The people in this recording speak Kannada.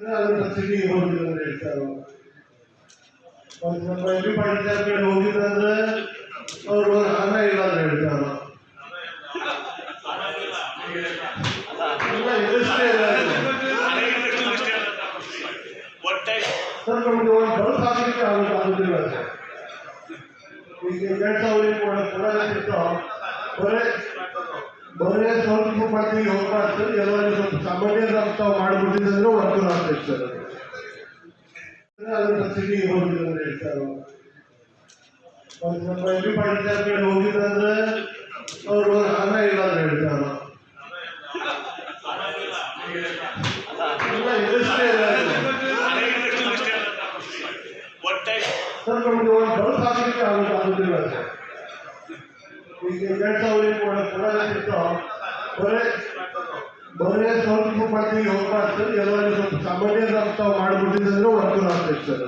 ಅದನ್ನ ಸಿಟಿಗೆ ಹೋಗಿದ್ರು ಅಂತ ಹೇಳ್ತಾರೆ ಒಂದು ನಮ್ಮ ಎಂ ಪಿ ಪಾಟೀಲ್ ಅವರು ಹಣ ಇಲ್ಲ ಅಂತ ಹೇಳ್ತಾರೆ ಸರ್ ಒಂದು ಬಲ್ಬ್ ಹಾಕಲಿಕ್ಕೆ ಆಗುತ್ತೆ ಆಗುದಿಲ್ಲ. ಈಗ ಬರೇ ಸ್ವಲ್ಪ ಮಟ್ಟಿಗೆ ಹೋಗ್ತಾ ಎಲ್ಲರೂ ಸ್ವಲ್ಪ ಸಾಮಾನ್ಯ ತಾವು ಮಾಡಿಬಿಟ್ಟಿದ್ರೆ ಅನುಕೂಲ ಆಗ್ತೈತೆ ಸರ್ ಹೋಗಿದ್ರೆ ಸಿಟಿಗೆ ಒಂದು ಸ್ವಲ್ಪ ಹಣ ಇಲ್ಲ ಅಂತ ಹೇಳ್ತಾರೆ ಸರ್, ನಮ್ಗೆ ಒಂದು ಬಲ್ಬ್ ಹಾಕಲಿಕ್ಕೆ ಆಗುತ್ತೆ ಆಗುದಿಲ್ಲ ಸರ್ ಈಗ ಎರಡು ಸಾವಿರ ಕೂಡ ಬರೇ ಸ್ವಲ್ಪ ಮಂದಿಗೆ ಹೋಗ್ತಾ ಇರ್ತದೆ ಎಲ್ಲರೂ ಸ್ವಲ್ಪ ಸಾಮಾನ್ಯ ತಾವು ಮಾಡಿಬಿಟ್ಟಿದ್ರೆ ಅನುಕೂಲ ಆಗ್ತೈತೆ ಸರ್.